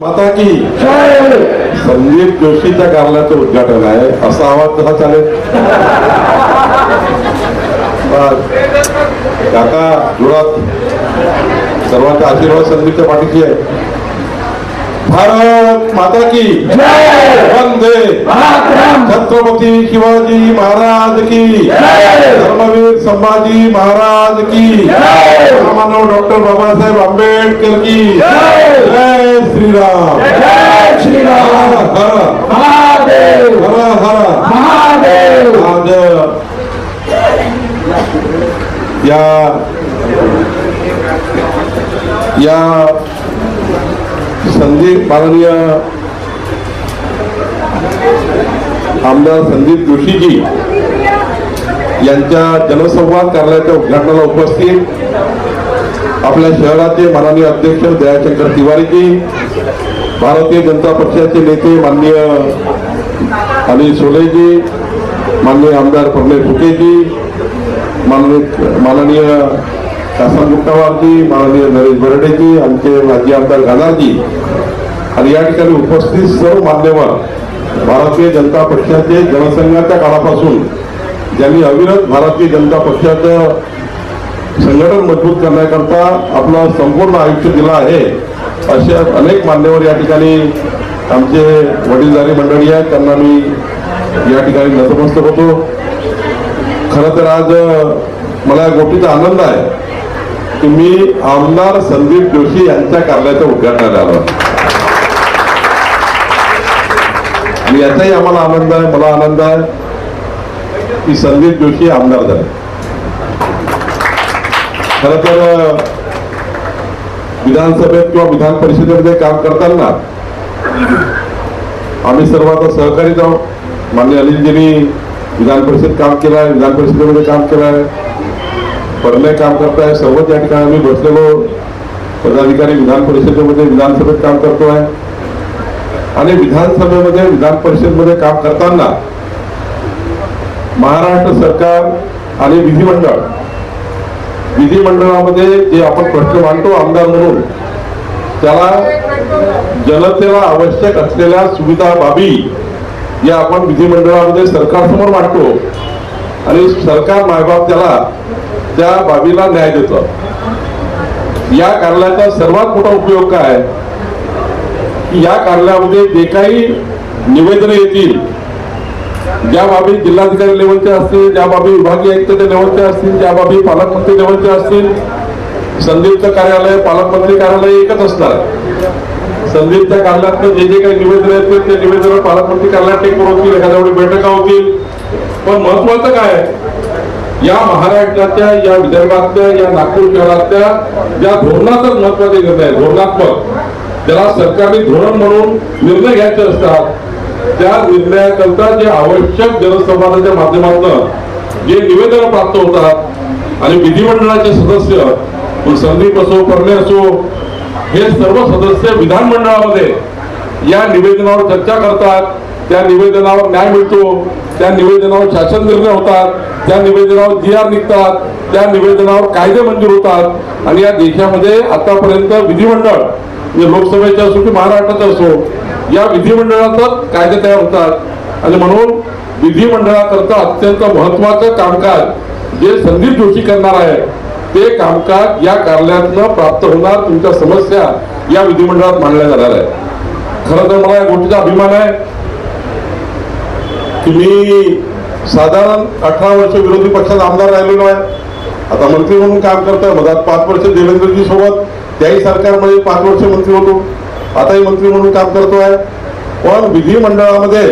माता की। संदीप जोशीच्या कार्यालयाचं उद्घाटन आहे. असा आवाज कसा चालेल? काका जुळत सर्वांचा आशीर्वाद संदीपच्या पाठीशी आहे. भारत माता की वंदे। छत्रपती शिवाजी महाराज की। धर्मवीर संभाजी महाराज की। रामानव डॉक्टर बाबासाहेब आंबेडकर की। जय। श्रीराम। हर हर। हर हर। आज या या माननीय आमदार संदीप जोशीजी यांच्या जनसंवाद कार्यालयाच्या उद्घाटनाला उपस्थित आपल्या शहराचे माननीय अध्यक्ष दयाशंकर तिवारीजी भारतीय जनता पक्षाचे नेते माननीय अनिल सोलेजी माननीय आमदार प्रमेय फुकेजी माननीय माननीय शासन गुप्तावारजी माननीय नरेश बर्डेजी आमचे माजी आमदार गानारजी आणि या ठिकाणी उपस्थित सर्व मान्यवर भारतीय जनता पक्षाचे जनसंघाच्या काळापासून ज्यांनी अविरत भारतीय जनता पक्षाचं संघटन मजबूत करण्याकरता आपलं संपूर्ण आयुष्य दिलं आहे असे अनेक मान्यवर या ठिकाणी आमचे वडीलधारी मंडळी आहेत. त्यांना मी या ठिकाणी नतमस्तक होतो. खरं तर आज मला या गोष्टीचा आनंद आहे की मी आमदार संदीप जोशी यांच्या कार्यालयाच्या उद्घाटनाला आलो. आणि याचाही आम्हाला आनंद आहे मला आनंद आहे. की संदीप जोशी आमदार झाले. खर तर विधानसभेत किंवा विधान परिषदेमध्ये काम करताना आम्ही सर्व आता सहकारी जाऊ मान्य अनिलजींनी विधान परिषद काम केलं आहे विधान परिषदेमध्ये काम केलं आहे परमे काम करताय सर्वच या ठिकाणी आम्ही बसलेलो. पदाधिकारी विधान परिषदेमध्ये विधानसभेत काम करतो आहे आणि विधानसभेमध्ये विधान परिषदमध्ये काम करताना महाराष्ट्र सरकार आणि विधिमंडळ विधिमंडळामध्ये जे आपण प्रश्न मांडतो आमदार म्हणून त्याला जनतेला आवश्यक असलेल्या सुविधा बाबी या आपण विधिमंडळामध्ये सरकारसमोर मांडतो आणि सरकार मायबाप त्याला त्या बाबीला न्याय देतं या कार्यालयाचा सर्वात मोठा उपयोग काय आहे? की या कार्यालयामध्ये जे काही निवेदन येतील ज्या बाबी जिल्हाधिकारी लेवलच्या असतील ज्या बाबी विभागीय आयुक्त लेवलच्या असतील ज्या बाबी पालकमंत्री लेवलच्या असतील संदीपचं कार्यालय पालकमंत्री कार्यालय एकच असणार. संदीपच्या कार्यालयात जे जे काही निवेदन येतील ते निवेदन पालकमंत्री कार्यालयात टेक होतील एखाद्या वेळी बैठका होतील. पण महत्वाचं काय या महाराष्ट्राच्या या विदर्भातल्या या नागपूर शहरातल्या ज्या धोरणातच महत्त्वाचे निर्णय आहे, धोरणात्मक ज्याला सरकारने धोरण म्हणून निर्णय घ्यायचे असतात त्या निर्णयाकरता जे आवश्यक जनसंवादाच्या माध्यमातून जे निवेदन प्राप्त होतात आणि विधिमंडळाचे सदस्य संदीप असो परमे असो हे सर्व सदस्य विधानमंडळामध्ये या निवेदनावर चर्चा करतात त्या निवेदनावर न्याय मिळतो त्या निवेदनावर शासन निर्णय होतात त्या निवेदनावर जी आर निघतात त्या निवेदनावर कायदे मंजूर होतात आणि या देशामध्ये आतापर्यंत विधिमंडळ म्हणजे लोकसभेचे असो की महाराष्ट्राचं असो या विधिमंडळातच कायदे तयार होतात. आणि म्हणून विधिमंडळाकरता अत्यंत महत्वाचं कामकाज जे संदीप जोशी करणार आहे ते कामकाज या कार्यालयातनं प्राप्त होणार तुमच्या समस्या या विधिमंडळात मांडल्या जाणार आहे खरं तर मला या गोष्टीचा अभिमान आहे की मी साधारण अठरा वर्ष विरोधी पक्षात आमदार राहिलेलो आहे. आता मंत्री म्हणून काम करतोय मधात पाच वर्ष देवेंद्रजी सोबत त्याही सरकारमध्ये पाच वर्ष मंत्री होतो. आताही मंत्री म्हणून काम करतो आहे पण विधिमंडळामध्ये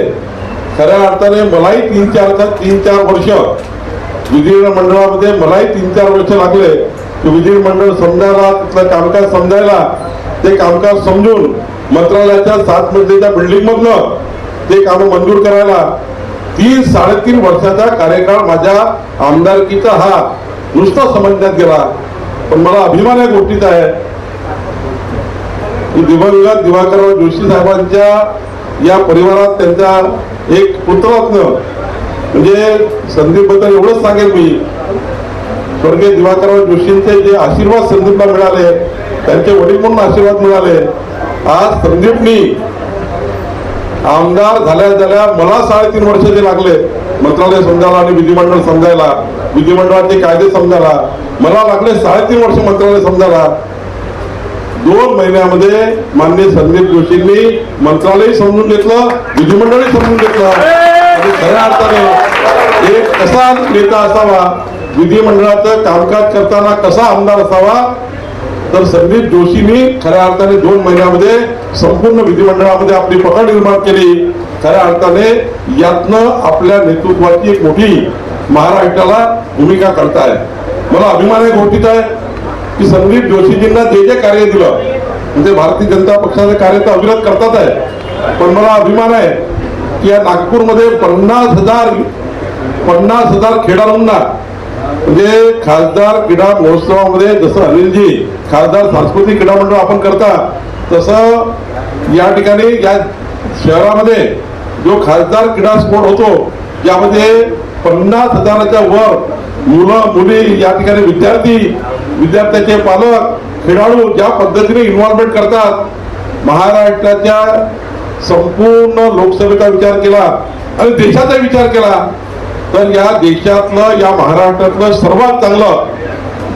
खऱ्या अर्थाने मलाही तीन चार तीन चार वर्ष विधिमंडळामध्ये मलाही तीन चार वर्ष लागले. की विधिमंडळ समजायला तिथलं कामकाज समजायला ते कामकाज समजून मंत्रालयाच्या सात मजलीच्या बिल्डिंगमधनं ते कामं मंजूर करायला तीन साडेतीन वर्षाचा कार्यकाळ माझ्या आमदारकीचा हा नुसता समजण्यात गेला. पण मला अभिमान या गोष्टीचा आहे. की दिवंगत दिवाकरराव जोशी साहेबांच्या या परिवारात त्यांचा एक पुत्ररत्न. म्हणजे संदीपबद्दल एवढंच सांगेल मी. स्वर्गीय दिवाकरराव जोशींचे जे आशीर्वाद संदीपला मिळाले त्यांचे वडील म्हणून आशीर्वाद मिळाले. आज संदीपनी आमदार झाल्या झाल्या मला साडेतीन वर्ष जे लागले मंत्रालय समजायला आणि विधिमंडळ समजायला विधिमंडळाचे कायदे समजायला मला लागले साडेतीन वर्ष मंत्रालय समजायला. दोन महिन्यामध्ये मान्य संदीप जोशींनी मंत्रालय समजून घेतलं विधिमंडळही समजून घेतलं. आणि खऱ्या अर्थाने एक कसा नेता असावा विधिमंडळाचं कामकाज करताना कसा आमदार असावा तर संदीप जोशींनी खऱ्या अर्थाने दोन महिन्यामध्ये संपूर्ण विधिमंडळामध्ये आपली पकड निर्माण केली. खऱ्या अर्थाने यातनं आपल्या नेतृत्वाची एक मोठी महाराष्ट्राला भूमिका करताय. मला अभिमान आहे गोष्टीत आहे. की संदीप जोशीजींना जे जे कार्य दिलं म्हणजे भारतीय जनता पक्षाचे कार्य तर अविरत करतात आहे पण मला अभिमान आहे की या नागपूरमध्ये पन्नास हजार पन्नास हजार खेळाडूंना म्हणजे खासदार क्रीडा महोत्सवामध्ये जसं अनिलजी खासदार सांस्कृतिक क्रीडा मंडळ आपण करता तसं या ठिकाणी या शहरामध्ये जो खासदार क्रीडा स्पोर्ट होतो यामध्ये पन्नास हजाराच्या वर मुलं मुली या ठिकाणी विद्यार्थी विद्यार्थ्याचे पालक खेळाडू ज्या पद्धतीने इन्व्हॉल्वमेंट करतात महाराष्ट्राच्या संपूर्ण लोकसभेचा विचार केला आणि देशाचा विचार केला तर या देशातलं या महाराष्ट्रातलं सर्वात चांगलं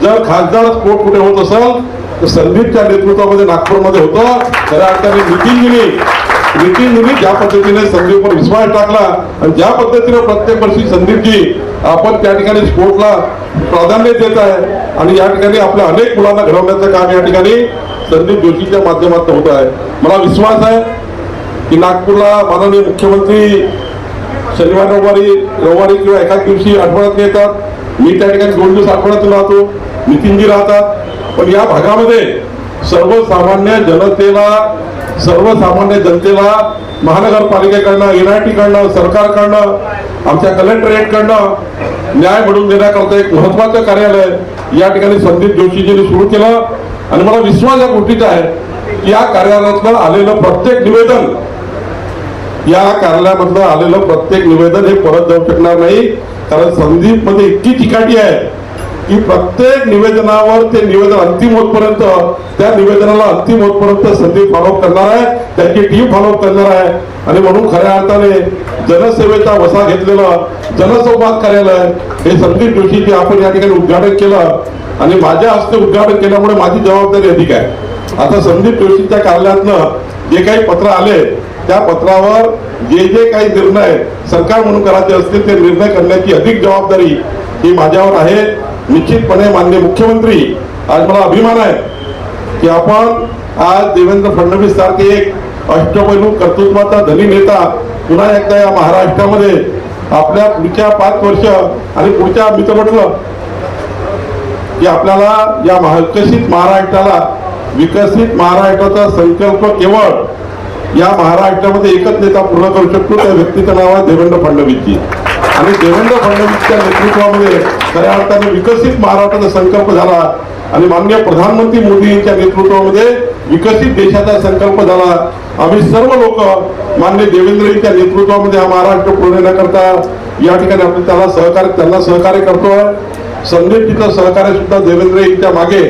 जर खासदार स्पोर्ट कुठे होत असेल तर संदीपच्या नेतृत्वामध्ये नागपूरमध्ये होतं. खऱ्या अर्थाने नितीनजींनी नितीनजींनी ज्या पद्धतीने संदीपवर विश्वास टाकला आणि ज्या पद्धतीने प्रत्येक वर्षी संदीपजी आपण त्या ठिकाणी स्पोर्टला प्राधान्य देत आहे आणि या ठिकाणी आपल्या अनेक मुलांना घडवण्याचं काम या ठिकाणी संदीप जोशीच्या माध्यमातून होत आहे. मला विश्वास आहे की नागपूरला माननीय मुख्यमंत्री शनिवार रविवारी रविवारी किंवा एकाच दिवशी आठवड्यात येतात. मी त्या ठिकाणी दोन दिवस आठवड्यातून राहतो. नितीनजी राहतात. पण या भागामध्ये सर्वसामान्य जनतेला सर्वसामान्य जनतेला महानगरपालिकेकडनं एन आय टीकडनं सरकारकडनं आमच्या कलेक्टरेटकडनं न्याय मिळवून देण्याकरता एक महत्वाचं कार्यालय या ठिकाणी संदीप जोशीजींनी सुरू केलं. आणि मला विश्वास या गोष्टीचा आहे की या कार्यालयातलं आलेलं प्रत्येक निवेदन या कार्यालयामधलं आलेलं प्रत्येक निवेदन हे परत जाऊ शकणार नाही. कारण संदीपमध्ये इतकी चिकाटी आहे. की प्रत्येक निवेदनावर ते निवेदन अंतिम होतपर्यंत त्या निवेदनाला अंतिम होतपर्यंत संदीप फॉलोअप करणार आहे त्यांची टीम फॉलोअप करणार आहे. आणि म्हणून खऱ्या अर्थाने जनसेवेचा वसा घेतलेलं जनसंवाद कार्यालय हे संदीप जोशीचे आपण या ठिकाणी उद्घाटन केलं. आणि माझ्या हस्ते उद्घाटन केल्यामुळे माझी जबाबदारी अधिक आहे. आता संदीप जोशींच्या कार्यालयातनं जे काही पत्र आले त्या पत्रावर जे जे काही निर्णय सरकार म्हणून करायचे असतील ते निर्णय करण्याची अधिक जबाबदारी ही माझ्यावर आहे. निश्चितपणे माननीय मुख्यमंत्री आज मला अभिमान आहे की आपण आज देवेंद्र फडणवीस सारखे एक अष्टपैलू कर्तृत्वाचा धनी नेता पुन्हा एकदा या महाराष्ट्रामध्ये आपल्या पुढच्या पाच वर्ष आणि पुढच्या मी तर म्हटलं की आपल्याला या महा- विकसित महाराष्ट्राला विकसित महाराष्ट्राचा संकल्प केवळ या महाराष्ट्रामध्ये एकच नेता पूर्ण करू शकतो त्या व्यक्तीचं नाव आहे देवेंद्र फडणवीसजी. आणि देवेंद्र फडणवीसच्या नेतृत्वामध्ये खऱ्या अर्थाने विकसित महाराष्ट्राचा संकल्प झाला. आणि माननीय प्रधानमंत्री मोदींच्या नेतृत्वामध्ये विकसित देशाचा संकल्प झाला. आम्ही सर्व लोक मान्य देवेंद्रजींच्या नेतृत्वामध्ये हा महाराष्ट्र पूर्ण करता या ठिकाणी आपण त्याला सहकार्य त्यांना सहकार्य करतोय. संदेशजीचं सहकार्य सुद्धा देवेंद्रजींच्या मागे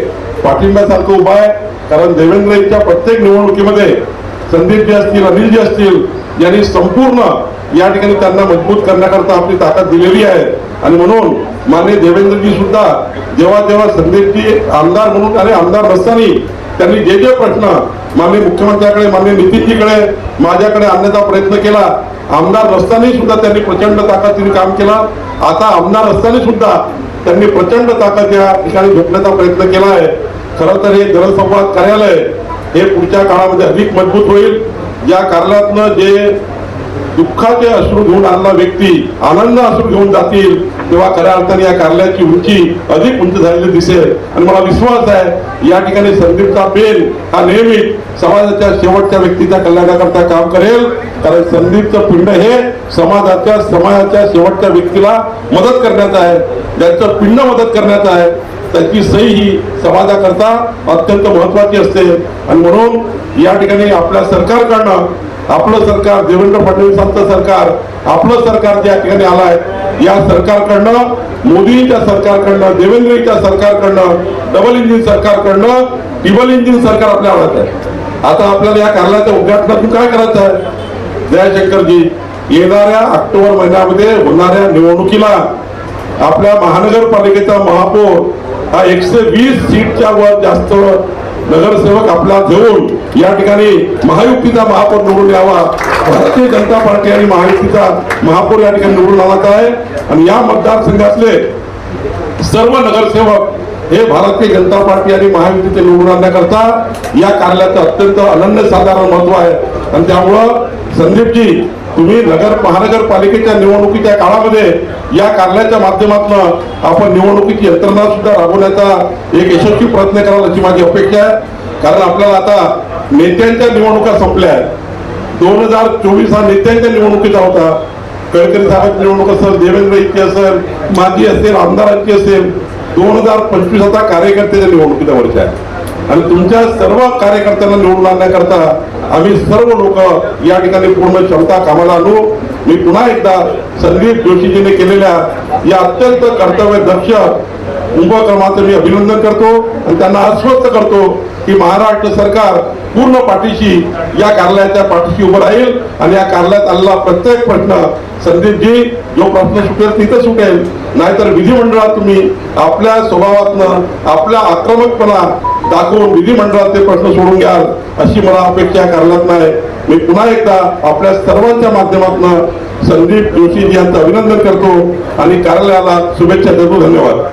पाठिंब्यासारखं उभा आहे. कारण देवेंद्रजींच्या प्रत्येक निवडणुकीमध्ये संदीपजी असतील अनिलजी असतील यांनी संपूर्ण या ठिकाणी त्यांना मजबूत करण्याकरता आपली ताकद दिलेली आहे. आणि म्हणून मान्य देवेंद्रजी सुद्धा जेव्हा जेव्हा संदीपजी आमदार म्हणून आणि आमदार नसताना त्यांनी जे जे प्रश्न माननीय मुख्यमंत्र्याकडे माननीय नितीनजीकडे माझ्याकडे आणण्याचा प्रयत्न केला आमदार नसताना सुद्धा त्यांनी प्रचंड ताकदीने काम केला. आता आमदार असताना सुद्धा त्यांनी प्रचंड ताकद या ठिकाणी झोपण्याचा प्रयत्न केला आहे. खरं तर हे जनसंवाद कार्यालय हे पुढच्या काळामध्ये अधिक मजबूत होईल. या कार्यालयातनं जे दुःखाचे अश्रू घेऊन आणला व्यक्ती आनंद अश्रू घेऊन जातील. तेव्हा खऱ्या अर्थाने या कार्यालयाची उंची अधिक उंच झालेली दिसेल. आणि मला विश्वास आहे या ठिकाणी संदीपचा पेन हा नेहमी समाजाच्या शेवटच्या व्यक्तीच्या कल्याणाकरता काम करेल. कारण संदीपचं पिंड हे समाजाच्या समाजाच्या शेवटच्या व्यक्तीला मदत करण्याचं आहे. ज्यांचं पिंड मदत करण्याचं आहे त्याची सही ही समाजाकरता अत्यंत महत्वाची असते. आणि म्हणून या ठिकाणी आपल्या सरकारकडनं आपलं सरकार देवेंद्र फडणवीसांचं सरकार आपलं सरकार ज्या ठिकाणी आलं आहे या सरकारकडनं मोदींच्या सरकारकडनं देवेंद्रजीच्या सरकारकडनं डबल इंजिन सरकारकडनं टिबल इंजिन सरकार आपल्या हातात आहे. आता आपल्याला या कार्यालयाच्या उद्घाटनातून काय करायचं आहे? जयशंकरजी येणाऱ्या ऑक्टोबर महिन्यामध्ये होणाऱ्या निवडणुकीला आपल्या महानगरपालिकेचा महापौर हा एकशे वीस सीटच्या वर जास्त नगरसेवक आपला घेऊन या ठिकाणी महायुतीचा महापौर निवडून यावा. भारतीय जनता पार्टी आणि महायुतीचा महापौर या ठिकाणी निवडून आला आहे. आणि या मतदारसंघातले सर्व नगरसेवक हे भारतीय जनता पार्टी आणि महायुतीचे निवडून आणण्याकरता या कार्यालयाचं अत्यंत अनन्य साधारण महत्त्व आहे. आणि त्यामुळं संदीपजी तुम्ही नगर महानगरपालिकेच्या निवडणुकीच्या काळामध्ये या कार्यालयाच्या माध्यमातून आपण निवडणुकीची यंत्रणा सुद्धा राबवण्याचा एक यशस्वी प्रयत्न कराल अशी माझी अपेक्षा आहे. कारण आपल्याला आता नेत्यांच्या निवडणुका संपल्या दोन हजार चोवीस हा नेत्यांच्या निवडणुकीचा होता. गडकरी साहेब निवडणूक असेल देवेंद्र इतकी असेल माजी असेल आमदारांची असेल. दोन हजार पंचवीस आता कार्यकर्त्याच्या निवडणुकीचा वर्ष आहे आणि तुमच्या सर्व कार्यकर्त्यांना निवडून आणण्याकरता आम्ही सर्व लोक या ठिकाणी पूर्ण क्षमता कामाला आणू. मी पुन्हा एकदा संदीप जोशीजीने केलेल्या या अत्यंत कर्तव्य दक्ष उपक्रमाचं मी अभिनंदन करतो आणि त्यांना आश्वस्त करतो की महाराष्ट्र सरकार पूर्ण पाठीशी या कार्यालयाच्या पाठीशी उभं राहील आणि या कार्यालयात आलेला प्रत्येक प्रश्न संदीपजी जो प्रश्न सुटेल तिथं सुटेल. नाहीतर विधिमंडळात तुम्ही आपल्या स्वभावातनं आपल्या आक्रमकपणा दाखवून विधिमंडळात ते प्रश्न सोडून घ्याल अशी मला अपेक्षा या कार्यालयात नाही. मी पुन्हा एकदा आपल्या सर्वांच्या माध्यमातून संदीप जोशीजी यांचं अभिनंदन करतो आणि कार्यालयाला शुभेच्छा देतो. धन्यवाद.